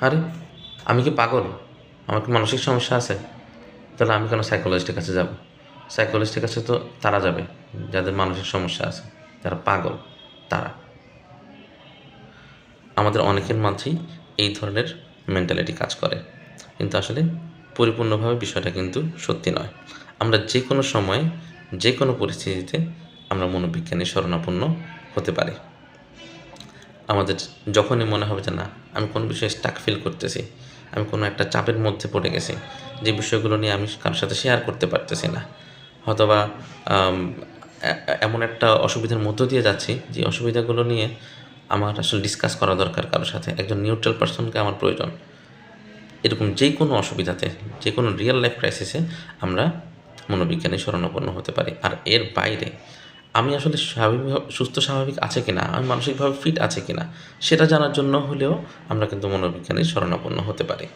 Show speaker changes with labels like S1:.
S1: আরে, আমি কি পাগল? আমার কি মানসিক সমস্যা আছে? তাহলে আমি কেন সাইকোলজিস্টের কাছে যাব? সাইকোলজিস্টের কাছে তো তারা যাবে, যাদের মানসিক সমস্যা আছে। যারা পাগল, তারা। আমাদের অনেকের মাঝেই এই ধরনের মেন্টালিটি কাজ করে। কিন্তু আসলে পরিপূর্ণভাবে বিষয়টা কিন্তু সত্যি নয়। আমরা যে কোনো সময়ে যে কোনো পরিস্থিতিতে আমরা মনোবিজ্ঞানের শরণাপন্ন হতে পারি। আমাদের যখনই মনে হবে যে না, আমি কোনো বিষয়ে স্টাক ফিল করতেছি, আমি কোনো একটা চাপের মধ্যে পড়ে গেছি, যে বিষয়গুলো নিয়ে আমি কারোর সাথে শেয়ার করতে পারতেছি না। এ- এমন একটা অসুবিধার মধ্য দিয়ে যাচ্ছি, যে অসুবিধাগুলো নিয়ে আমার আসলে ডিসকাস করা দরকার কারোর সাথে, একজন নিউট্রাল পার্সনকে আমার প্রয়োজন। এরকম যে কোনো অসুবিধাতে যে কোনো রিয়েল লাইফ ক্রাইসিসে আমরা মনোবিজ্ঞানী শরণাপন্ন হতে পারি। আর এর বাইরে আমি আসলে স্বাভাবিক, সুস্থ, স্বাভাবিক আছে কিনা, আমি মানসিকভাবে ফিট আছে কিনা, সেটা জানার জন্য হলেও আমরা কিন্তু মনোবিজ্ঞানের শরণাপন্ন হতে পারি।